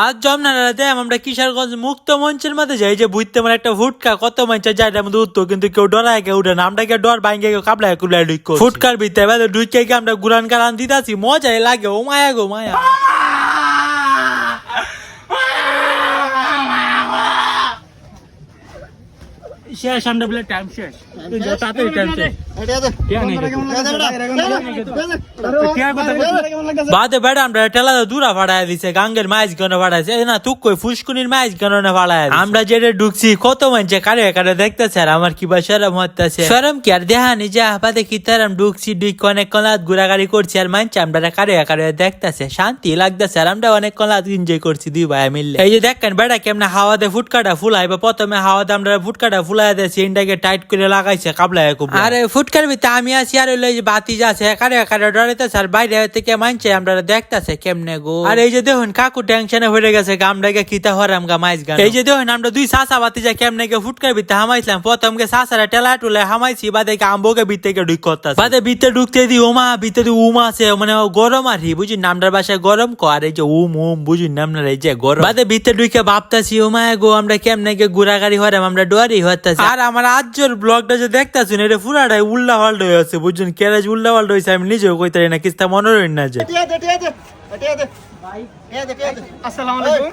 আজ জমনারা রাতে আমরা কিশোরগঞ্জ মুক্ত মঞ্চের মধ্যে যাই যে বুঝতে মানে একটা ফুটকা, কত মঞ্চে যায় এটার মধ্যে উঠতো, কিন্তু কেউ ডরায়, কেউ উঠে না। আমরা কেউ ডর বাইঙ্গে কেউ কাবলায় কুবলায় ঢুক ফুটকার ভিতরে গিয়ে আমরা গুরান কারান দিতাছি, মজাই লাগে, ও মায়া গো, মায়া। শেষ, আমরা বলে টাইম শেষ। যা আমরা না কি বা হতেছে শরম কি আর দেহানি যা বাদে কি তারাম ঢুক অনেক কলাত ঘোরাঘুরি করছি, আর মানছি আমরা কারে কারে দেখতেছে। শান্তি লাগতেছে, আর আমরা অনেক কলাত এনজয় করছি দুই ভাই মিললে এই যে দেখেন বেড়া কেমনে হাওয়াতে ফুটকাটা ফুলাই বা প্রথমে হাওয়াতে আমরা ফুটকাটা ফুলাই দিয়েছি ইন্ডাকে টাইট করে লাগাইছে কাবলায় খুব আরে ফুটকার ভিতরে আমি আছি আর ওই যে বাতি যাচ্ছে একারে একারে ডরাইতেছে আর বাইরে থেকে মানছে আমরা দেখতেছে কেমনে গো। আর এই যে দেখুন কাকু টেনশনে হয়ে গেছে গামডাকে কিতা হরাম গা মাইজ গান এই যে দেখুন আমরা দুই সাসা বাতি যা কেমনে গে ফুটকার ভিতরে হামাইছিলাম প্রথম গে সাসারা টেলা টুলে হামাইছি বাদে কে আম্বকে ভিতরে কে ঢুক করতেছে বাদে ভিতরে ঢুকতে দি উমা ভিতরে দি উমা আছে মানে গরম আর হি বুঝি নামটার বাসায় গরম কো আর এই যে উম উম বুঝি নামনার এই যে গরম। বাদে ভিতরে ঢুকে ভাবতাছি উমা গো আমরা কেমনে গে ঘোরাঘাড়ি হরাম আমরা ডোয়ারি ডরি হতাছি আর আমার আজর ব্লগটা যে দেখতাছি এটা পুরাটাই উল্লা পাল্টা হয়ে আছে বুঝছেন? কেরাজ উল্লা পাল্টা হয়েছে আমি নিজেও কইতারি না কিস্তা মনে রই না যে। আসসালামু আলাইকুম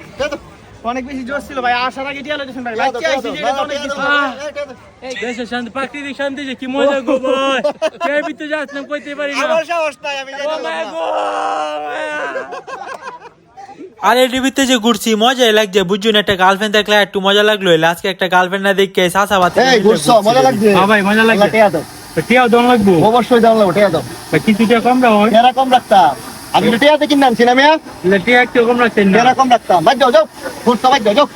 অনেক বেশি জোর ছিল ভাই আসার আগে টিয়া লইছেন ভাই। বাচ্চা আইছি যে অনেক কিছু এই শান্তি প্রাকৃতিক শান্তি যে কি মজা গো ভাই। কে ভিতরে যাচ্ছিলাম কইতে পারি না। আমার সাহস নাই আমি ও মাই গো! আরে টিভিতে যে ঘুরছি মজাই লাগছে বুঝুন একটা গার্লফ্রেন্ড দেখলে একটু মজা লাগল আজকে একটা গার্লফ্রেন্ড না দেখে সাসা বাতি ঘুরছো মজা লাগছে? হ্যাঁ ভাই মজা লাগছে। টিয়া দাও। লাগবো? অবশ্যই দাও লাগবে টিয়া দাও। ভাই কিছু টিয়া কম দাও হয় টিয়া কম রাখতাম। আমি টিয়াতে কি নাম না মিয়া? টিয়া একটু কম রাখতেন এরা টিয়া কম রাখতাম। বাদ যাও যাও। ঘুরছো বাদ যাও যাও।